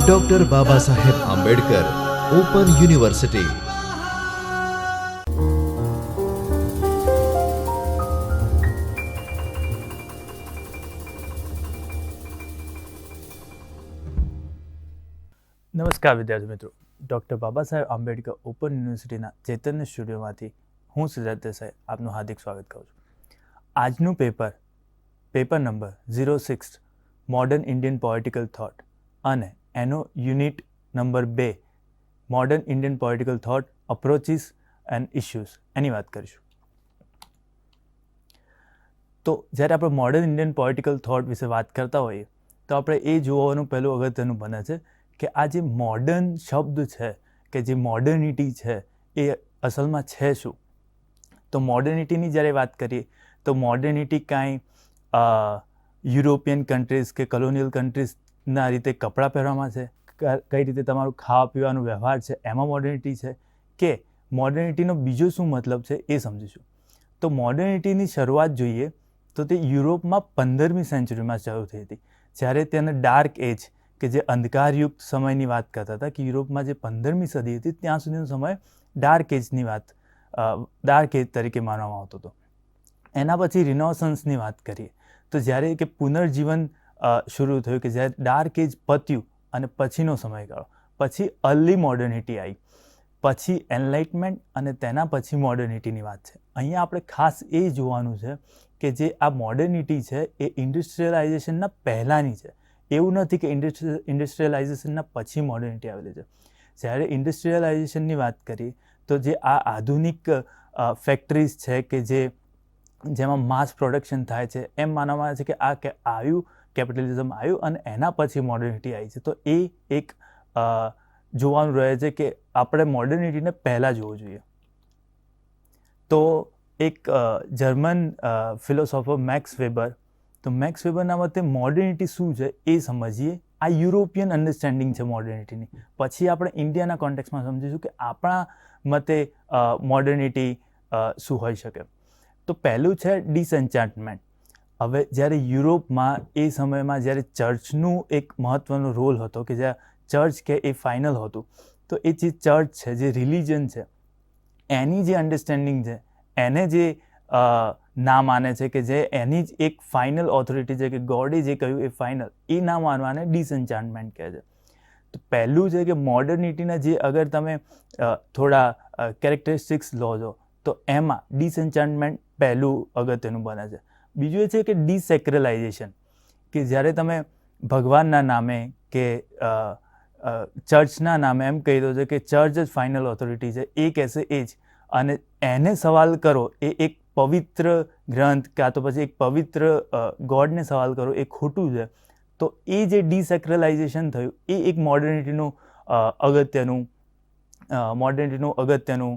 Doctor Baba Saheb Ambedkar open university નમસ્કાર વિદ્યાર્થી મિત્રો. ડૉક્ટર બાબા સાહેબ આંબેડકર ઓપન યુનિવર્સિટીના ચેતન સ્ટુડિયોમાંથી હું સિદ્ધાર્થ દેસાઈ આપનું હાર્દિક સ્વાગત કરું છું. આજનું paper paper number zero six modern Indian political thought અને એનો યુનિટ નંબર બે modern Indian political thought approaches and issues એની વાત કરીશું તો જ્યારે આપણે મોડર્ન ઇન્ડિયન પોલિટિકલ થોટ વિશે વાત કરતા હોઈએ તો આપણે એ જોવાનું પહેલું અગત્યનું બને છે કે આ જે મોડર્ન શબ્દ છે કે જે મોડર્નિટી છે એ અસલમાં છે શું તો મોડર્નિટીની જ્યારે વાત કરીએ તો મોડર્નિટી કાંઈ યુરોપિયન કન્ટ્રીઝ કે કોલોનિયલ કન્ટ્રીઝના રીતે કપડાં પહેરવામાં છે કઈ રીતે તમારું ખાવા પીવાનો વ્યવહાર છે, એમાં મોડર્નિટી છે કે મોડર્નિટીનો બીજો શું મતલબ છે એ સમજીશું. તો મોડર્નિટીની શરૂઆત જોઈએ તો તે યુરોપમાં પંદરમી સેન્ચુરીમાં શરૂ થઈ હતી. જ્યારે તેને ડાર્ક એજ કે જે અંધકારયુક્ત સમયની વાત કરતા હતા કે યુરોપમાં જે પંદરમી સદી હતી ત્યાં સુધીનો સમય ડાર્ક એજની વાત ડાર્ક એજ તરીકે માનવામાં આવતો હતો. એના પછી રિનોસન્સની વાત કરીએ. તો જ્યારે કે પુનર્જીવન શરૂ થયું કે જ્યારે ડાર્ક એજ પત્યું અને પછીનો સમયગાળો, પછી અર્લી મોડર્નિટી આવી પછી એનલાઇટમેન્ટ અને તેના પછી મોડર્નિટીની વાત છે. અહીંયા આપણે ખાસ એ જોવાનું છે કે જે આ મોડર્નિટી છે એ ઇન્ડસ્ટ્રીયલાઇઝેશનના પહેલાંની છે. એવું નથી કે ઇન્ડસ્ટ્રી ઇન્ડસ્ટ્રીયલાઇઝેશનના પછી મોડર્નિટી આવેલી છે. જ્યારે ઇન્ડસ્ટ્રીયલાઇઝેશનની વાત કરીએ તો જે આ આધુનિક ફેક્ટરીઝ છે કે જે જેમાં માસ પ્રોડક્શન થાય છે. એમ માનવામાં આવે છે કે આ કે આવ્યું કેપિટલિઝમ આવ્યું અને એના પછી મોડર્નિટી આવી છે. તો એ એક જોવાનું રહે છે કે આપણે મોડર્નિટીને પહેલાં જોવું જોઈએ. તો એક જર્મન ફિલોસોફર મેક્સ વેબર તો મેક્સ વેબરના મતે મોડર્નિટી શું છે એ સમજીએ. આ યુરોપિયન અન્ડરસ્ટેન્ડિંગ છે મોડર્નિટીની પછી આપણે ઇન્ડિયાના કોન્ટેક્સમાં સમજીશું કે આપણા મતે મોડર્નિટી શું હોઈ શકે. તો પહેલું છે ડિસએન્ચાન્ટમેન્ટ હવે જ્યારે યુરોપમાં એ સમયમાં જ્યારે ચર્ચનું એક મહત્ત્વનો રોલ હતો કે જ્યાં ચર્ચ કે એ ફાઇનલ હતું, તો એ જે ચર્ચ છે, જે રિલિજન છે, એની જે અન્ડરસ્ટેન્ડિંગ છે, એને જે ના માને છે કે જે એની જ એક ફાઇનલ ઓથોરિટી છે કે ગોડે જે કહ્યું એ ફાઇનલ એ ના માનવાને ડિસએન્ચાન્ટમેન્ટ કહે છે. તો પહેલું છે કે મોડર્નિટીના જે અગર તમે થોડા કેરેક્ટરિસ્ટિક્સ લો છો, તો એમાં ડિસએન્ચાન્ટમેન્ટ પહેલું અગત્યનું બને છે. બીજું એ છે કે ડિસેક્રલાઇઝેશન કે જ્યારે તમે ભગવાનના નામે કે ચર્ચના નામે એમ કહી દો છો કે ચર્ચ જ ફાઇનલ ઓથોરિટી છે, એ કહેશે એ જ. અને એને સવાલ કરો, એ એક પવિત્ર ગ્રંથ કાં તો પછી એક પવિત્ર ગોડને સવાલ કરો, એ ખોટું છે. તો એ જે ડિસેક્રલાઇઝેશન થયું, એ એક મોડર્નિટીનું અગત્યનું મોડર્નિટીનું અગત્યનું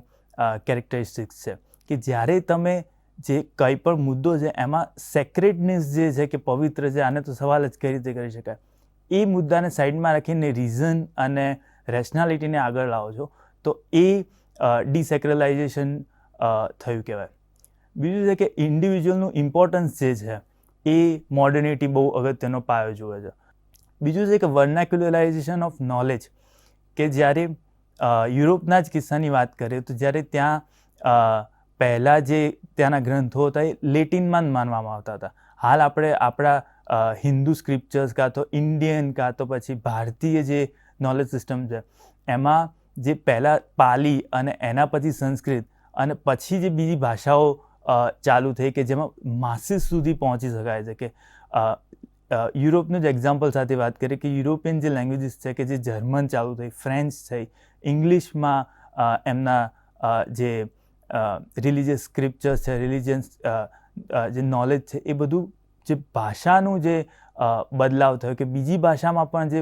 કેરેક્ટરિસ્ટિક્સ છે. કે જ્યારે તમે જે કંઈ પણ મુદ્દો છે, એમાં સેક્રેટનેસ જે છે કે પવિત્ર છે, આને તો સવાલ જ કઈ રીતે કરી શકાય? એ મુદ્દાને સાઈડમાં રાખીને રીઝન અને રેશનાલિટીને આગળ લાવો છો, તો એ ડિસેક્રલાઇઝેશન થયું કહેવાય. બીજું છે કે ઇન્ડિવિજ્યુઅલનું ઇમ્પોર્ટન્સ જે છે, એ મોડર્નિટી બહુ અગત્યનો પાયો જુએ છે. બીજું છે કે વર્નાક્યુલરાઇઝેશન ઓફ નોલેજ કે જ્યારે યુરોપના જ કિસ્સાની વાત કરીએ તો જ્યારે ત્યાં પહેલાં જે ત્યાંના ગ્રંથો હતા એ લેટિનમાં માનવામાં આવતા હતા. હાલ આપણે આપણા હિન્દુ સ્ક્રિપ્ચર્સ કાં તો ઇન્ડિયન કાં તો પછી ભારતીય જે નોલેજ સિસ્ટમ છે, એમાં જે પહેલાં પાલી અને એના પછી સંસ્કૃત અને પછી જે બીજી ભાષાઓ ચાલુ થઈ કે જેમાં માસિસ સુધી પહોંચી શકાય છે કે યુરોપનું જ એક્ઝામ્પલ સાથે વાત કરીએ કે યુરોપિયન જે લેંગ્વેજીસ છે કે જે જર્મન ચાલુ થઈ ફ્રેન્ચ થઈ ઇંગ્લિશમાં એમના જે રિલિજિયસ સ્ક્રિપ્ચર્સ છે રિલિજિયન્સ જે નોલેજ છે, એ બધું જે ભાષાનું જે બદલાવ થયો કે બીજી ભાષામાં પણ જે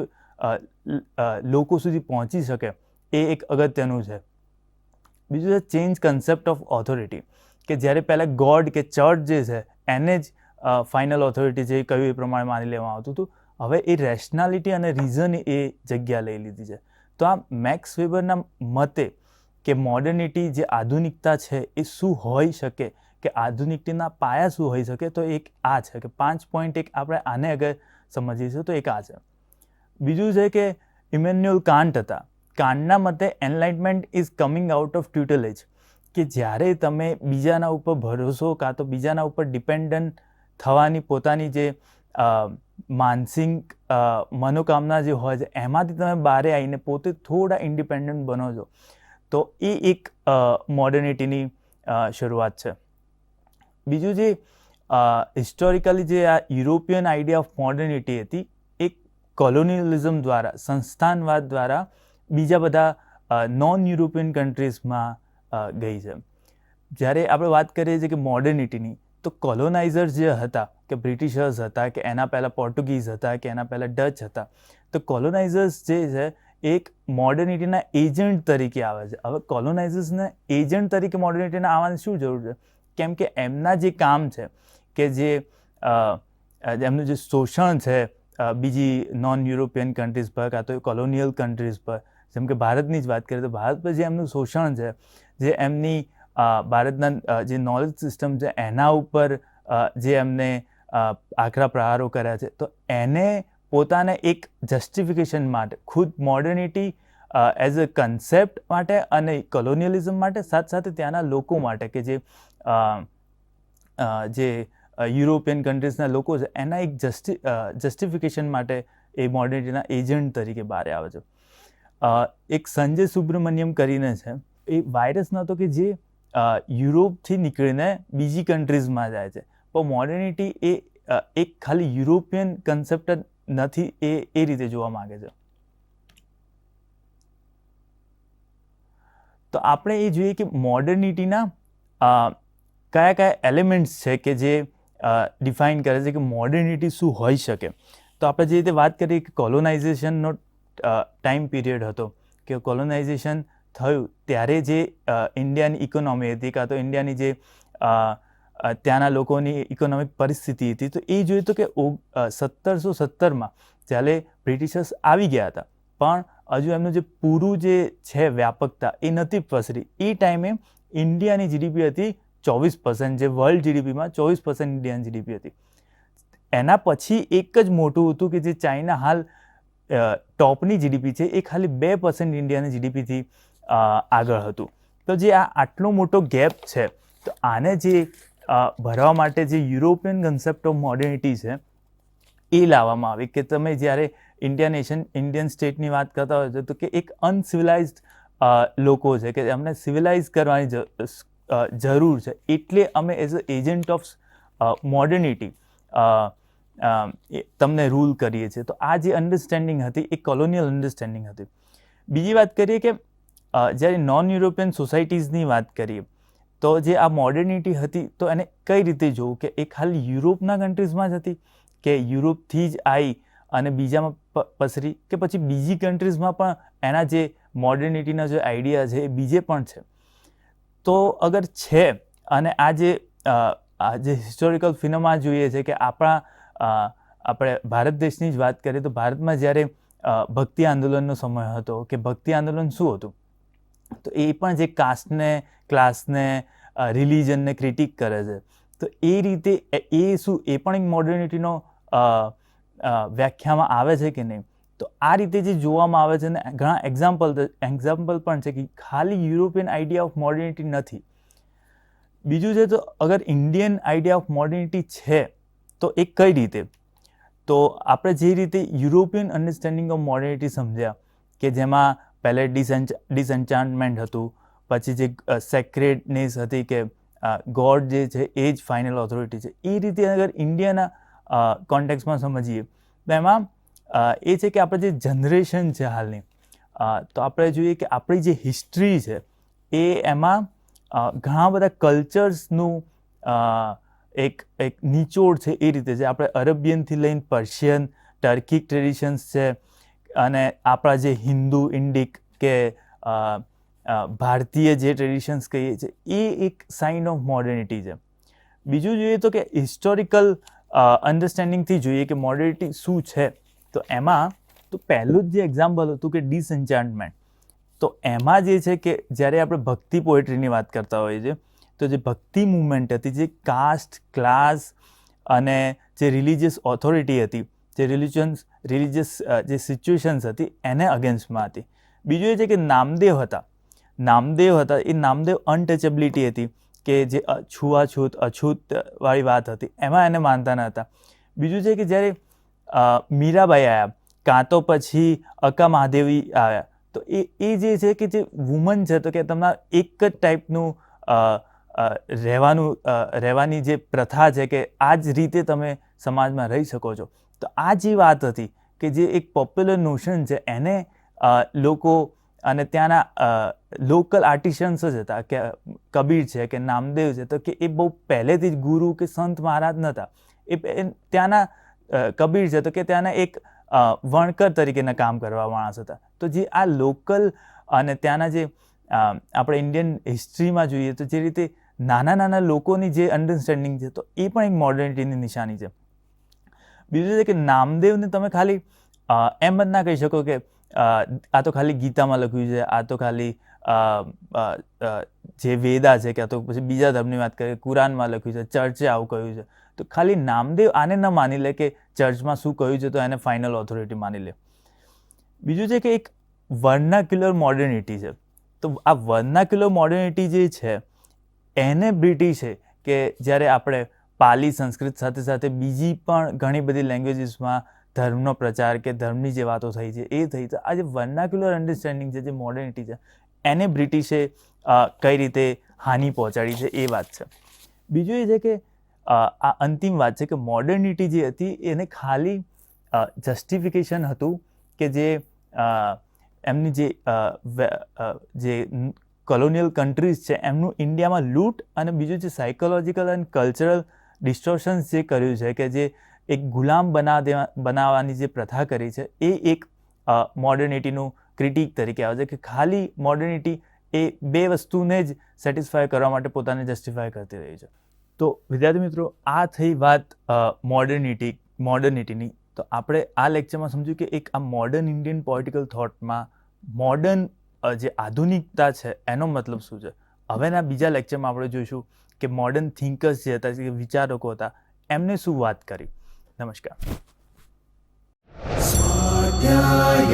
લોકો સુધી પહોંચી શકે, એ એક અગત્યનું છે. બીજું છે ચેન્જ કન્સેપ્ટ ઓફ ઓથોરિટી કે જ્યારે પહેલાં ગોડ કે ચર્ચ જે છે, એને જ ફાઇનલ ઓથોરિટી જે કહ્યું એ પ્રમાણે માની લેવામાં આવતું હતું. હવે એ રેશનાલિટી અને રીઝન એ જગ્યા લઈ લીધી છે. તો આ મેક્સ વેબરના મતે કે મોડર્નિટી જે આધુનિકતા છે એ શું હોઈ શકે? કે આધુનિકતાના પાયા શું હોઈ શકે? તો એક આ છે કે પાંચ પોઈન્ટ એક આપણે આને અગર સમજીએ છીએ તો એક આ છે. બીજું છે કે ઇમેન્યુઅલ કાન્ટ હતા. કાન્ટના મતે enlightenment is coming out of tutelage કે જ્યારે તમે બીજાના ઉપર ભરોસો કાં તો બીજાના ઉપર ડિપેન્ડન્ટ થવાની પોતાની જે માનસિક મનોકામના જે હોય છે, એમાંથી તમે બહારે આવીને પોતે થોડા ઇન્ડિપેન્ડન્ટ બનો છો. તો એ એક મોડર્નિટીની શરૂઆત છે. બીજું જે હિસ્ટોરિકલી જે આ યુરોપિયન આઈડિયા ઓફ મોડર્નિટી હતી, એ કોલોનિયલિઝમ દ્વારા, સંસ્થાનવાદ દ્વારા બીજા બધા નોન યુરોપિયન કન્ટ્રીઝમાં ગઈ છે. જ્યારે આપણે વાત કરીએ છીએ કે મોડર્નિટીની તો કોલોનાઇઝર્સ જે હતા, કે બ્રિટિશર્સ હતા, કે એના પહેલાં પોર્ટુગીઝ હતા, કે એના પહેલાં ડચ હતા, તો કોલોનાઇઝર્સ જે છે એક મોડર્નિટીના એજન્ટ તરીકે આવે છે. હવે કોલોનાઇઝર્સના એજન્ટ તરીકે મોડર્નિટીના આવવાની શું જરૂર છે? કેમ કે એમના જે કામ છે કે જે એમનું જે શોષણ છે બીજી નોન યુરોપિયન કન્ટ્રીઝ પર કાં તો કોલોનિયલ કન્ટ્રીઝ પર, જેમ કે ભારતની જ વાત કરીએ તો ભારત પર જે એમનું શોષણ છે, જે એમની ભારતના જે નોલેજ સિસ્ટમ છે એના ઉપર જે એમને આકરા પ્રહારો કર્યા છે, તો એને પોતાને એક જસ્ટિફિકેશન માટે, ખુદ મોડર્નિટી એઝ અ કન્સેપ્ટ માટે અને કોલોનિયલિઝમ માટે, સાથે સાથે ત્યાંના લોકો માટે કે જે જે યુરોપિયન કન્ટ્રીઝના લોકો છે, એના એક જસ્ટિ જસ્ટિફિકેશન માટે એ મોડર્નિટીના એજન્ટ તરીકે બહાર આવે છે. એક સંજય સુબ્રમણ્યમ કરીને છે, એ વાયરસ નહોતો કે જે યુરોપથી નીકળીને બીજી કન્ટ્રીઝમાં જાય છે. પણ મોડર્નિટી એ એક ખાલી યુરોપિયન કન્સેપ્ટ નથી, એ એ રીતે જોવા માંગે છે. તો આપણે એ જોઈએ કે મોડર્નિટીના કયા કયા એલિમેન્ટ્સ છે કે જે ડિફાઇન કરે છે કે મોડર્નિટી શું હોઈ શકે? તો આપણે જે રીતે વાત કરીએ કે કોલોનાઇઝેશનનો ટાઈમ પીરિયડ હતો, કે કોલોનાઇઝેશન થયું ત્યારે જે ઇન્ડિયાની ઇકોનોમી હતી, કાં તો ઇન્ડિયાની જે ત્યાંના લોકોની ઇકોનોમિક પરિસ્થિતિ હતી. તો એ જોયું તો કે સત્તરસો સત્તરમાં જ્યારે બ્રિટિશર્સ આવી ગયા હતા. પણ હજુ એમનું જે પૂરું જે છે વ્યાપકતા એ નથી પસરી. એ ટાઈમે ઇન્ડિયાની જીડીપી હતી ચોવીસ પર્સન્ટ જે વર્લ્ડ જીડીપીમાં ચોવીસ પર્સન્ટ ઇન્ડિયન જીડીપી હતી. એના પછી એક જ મોટું હતું કે જે ચાઇના હાલ ટોપની જીડીપી છે, એ ખાલી બે પર્સન્ટ ઇન્ડિયાની જીડીપીથી આગળ હતું. તો જે આ આટલો મોટો ગેપ છે, તો આને જે ભરવા માટે જે યુરોપિયન કન્સેપ્ટ ઓફ મોડર્નિટી છે, એ લાવવામાં આવી કે તમે જ્યારે ઇન્ડિયા નેશન ઇન્ડિયન સ્ટેટની વાત કરતા હોય તો કે એક અનસિવિલાઇઝડ લોકો છે કે એમને સિવિલાઇઝ કરવાની જરૂર છે. એટલે અમે as a agent of modernity તમને રૂલ કરીએ છીએ. તો આ જે અન્ડરસ્ટેન્ડિંગ હતી, એ કોલોનિયલ અન્ડરસ્ટેન્ડિંગ હતી. બીજી વાત કરીએ કે જ્યારે નોન યુરોપિયન સોસાયટીઝની વાત કરીએ તો જે આ મોડર્નિટી હતી, તો એને કઈ રીતે જોવું? કે એ ખાલી યુરોપના કન્ટ્રીઝમાં જ હતી? કે યુરોપથી જ આવી અને બીજામાં પસરી? કે પછી બીજી કન્ટ્રીઝમાં પણ એના જે મોડર્નિટીના જે આઈડિયા છે, એ બીજે પણ છે? તો અગર છે, અને આ જે આ જે હિસ્ટોરિકલ ફિનોમા જોઈએ છે કે આપણા આપણે ભારત દેશની જ વાત કરીએ તો ભારતમાં જ્યારે ભક્તિ આંદોલનનો સમય હતો, કે ભક્તિ આંદોલન શું હતું? તો એ પણ જે કાસ્ટને ક્લાસને રિલિજનને ક્રિટિક કરે છે. તો એ રીતે એ- શું, એ પણ એક મોડર્નિટીનો વ્યાખ્યામાં આવે છે કે નહીં? તો આ રીતે જે જોવામાં આવે છે ને, ઘણા એક્ઝામ્પલ એક્ઝામ્પલ પણ છે કે ખાલી યુરોપિયન આઈડિયા ઓફ મોડર્નિટી નથી. બીજું છે તો અગર ઇન્ડિયન આઈડિયા ઓફ મોડર્નિટી છે, તો એ કઈ રીતે? તો આપણે જે રીતે યુરોપિયન અન્ડરસ્ટેન્ડિંગ ઓફ મોડર્નિટી સમજ્યા કે જેમાં પહેલે ડિસએન્ચ ડિસએન્ચાન્ટમેન્ટ હતું, પછી જે સેક્રેટનેસ હતી કે ગોડ જે છે એ જ ફાઇનલ ઓથોરિટી છે. એ રીતે અગર ઇન્ડિયાના કોન્ટેક્સમાં સમજીએ, તો એમાં એ છે કે આપણે જે જનરેશન છે હાલની તો આપણે જોઈએ કે આપણી જે હિસ્ટ્રી છે, એ એમાં ઘણા બધા કલ્ચર્સનું એક એક નિચોડ છે એ રીતે. છે આપણે અરેબિયનથી લઈને પર્શિયન, ટર્કિક ટ્રેડિશન્સ છે અને આપણા જે હિન્દુ, ઇન્ડિક કે ભારતીય જે ટ્રેડિશન્સ કહીએ છીએ, એ એક સાઇન ઓફ મોડર્નિટી છે. બીજું જોઈએ તો કે હિસ્ટોરિકલ અન્ડરસ્ટેન્ડિંગથી જોઈએ કે મોડર્નિટી શું છે, તો એમાં, તો પહેલું જ જે એક્ઝામ્પલ હતું કે ડિસએન્ચાન્ટમેન્ટ તો એમાં જે છે કે જ્યારે આપણે ભક્તિ પોએટ્રીની વાત કરતા હોઈએ છીએ, તો જે ભક્તિ મુવમેન્ટ હતી, જે કાસ્ટ ક્લાસ અને જે રિલિજિયસ ઓથોરિટી હતી જે રિલિજન્સ રિલિજિયસ જે સિચ્યુએશન્સ હતી એને અગેન્સ્ટમાં હતી. બીજું એ છે કે નામદેવ હતા. નામદેવ હતા, એ નામદેવ અનટચેબિલિટી હતી કે જે છૂઆછૂત અછૂત વાળી વાત હતી, એમાં એને માનતા ન હતા. બીજું છે કે જ્યારે મીરાબાઈ આવ્યા, કાં તો પછી અક્કા મહાદેવી આવ્યા, તો એ એ જે છે કે જે વુમન છે, તો કે તમારા એક જ ટાઈપનું રહેવાનું રહેવાની જે પ્રથા છે કે આ જ રીતે તમે સમાજમાં રહી શકો છો. તો આ જે વાત હતી કે જે એક પોપ્યુલર નોશન છે, એને લોકો અને ત્યાંના લોકલ આર્ટિશન્સ જ હતા, કે કબીર છે કે નામદેવ છે, તો કે એ બહુ પહેલેથી જ ગુરુ કે સંત મહારાજ નહોતા એ ત્યાંના કબીર છે, તો કે ત્યાંના એક વણકર તરીકેના કામ કરવા માણસ હતા. તો જે આ લોકલ અને ત્યાંના જે આપણે ઇન્ડિયન હિસ્ટ્રીમાં જોઈએ તો જે રીતે નાના નાના લોકોની જે અન્ડરસ્ટેન્ડિંગ છે, તો એ પણ એક મોડર્નિટીની નિશાની છે. બીજું છે કે નામદેવને તમે ખાલી એમ જ ના કહી શકો કે આ તો ખાલી ગીતામાં લખ્યું છે, આ તો ખાલી જે વેદા છે કે તો પછી બીજા ધર્મની વાત કરીએ, કુરાનમાં લખ્યું છે, ચર્ચે આવું કહ્યું છે. તો ખાલી નામદેવ આને ન માની લે કે ચર્ચમાં શું કહ્યું છે તો એને ફાઇનલ ઓથોરિટી માની લે. બીજું છે કે એક વર્નાક્યુલર મોડર્નિટી છે. તો આ વર્નાક્યુલર મોડર્નિટી જે છે, એને બ્રિટિશે કે જ્યારે આપણે પાલી સંસ્કૃત સાથે સાથે બીજી પણ ઘણી બધી લેંગ્વેજીસમાં ધર્મનો પ્રચાર કે ધર્મની જે વાતો થઈ છે, એ થઈ છે. આ જે વર્નાક્યુલર અન્ડરસ્ટેન્ડિંગ છે, જે મોડર્નિટી છે, એને બ્રિટિશે કઈ રીતે હાનિ પહોંચાડી છે, એ વાત છે. બીજું એ છે કે આ અંતિમ વાત છે કે મોડર્નિટી જે હતી, એને ખાલી જસ્ટિફિકેશન હતું કે જે એમની જે જે કોલોનિયલ કન્ટ્રીઝ છે, એમનું ઇન્ડિયામાં લૂંટ અને બીજું જે સાયકોલોજીકલ એન્ડ કલ્ચરલ ડિસ્ટોર્શન્સ જે કર્યું છે કે જે એક ગુલામ બના દેવા, બનાવવાની જે પ્રથા કરી છે, એ એક મોડર્નિટીનું ક્રિટિક તરીકે આવે છે કે ખાલી મોડર્નિટી એ બે વસ્તુને જ સેટિસ્ફાય કરવા માટે પોતાને જસ્ટિફાય કરતી રહી છે. તો વિદ્યાર્થી મિત્રો, આ થઈ વાત મોડર્નિટી મોડર્નિટીની તો આપણે આ લેક્ચરમાં સમજ્યું કે એક આ મોડર્ન ઇન્ડિયન પોલિટિકલ થોટમાં મોડર્ન જે આધુનિકતા છે, એનો મતલબ શું છે? હવેના બીજા લેક્ચરમાં આપણે જોઈશું કે મોડર્ન થિંકર્સ જે હતા, જે વિચારકો હતા, એમને શું વાત કરી? નમસ્કાર. સ્વાધ્યાય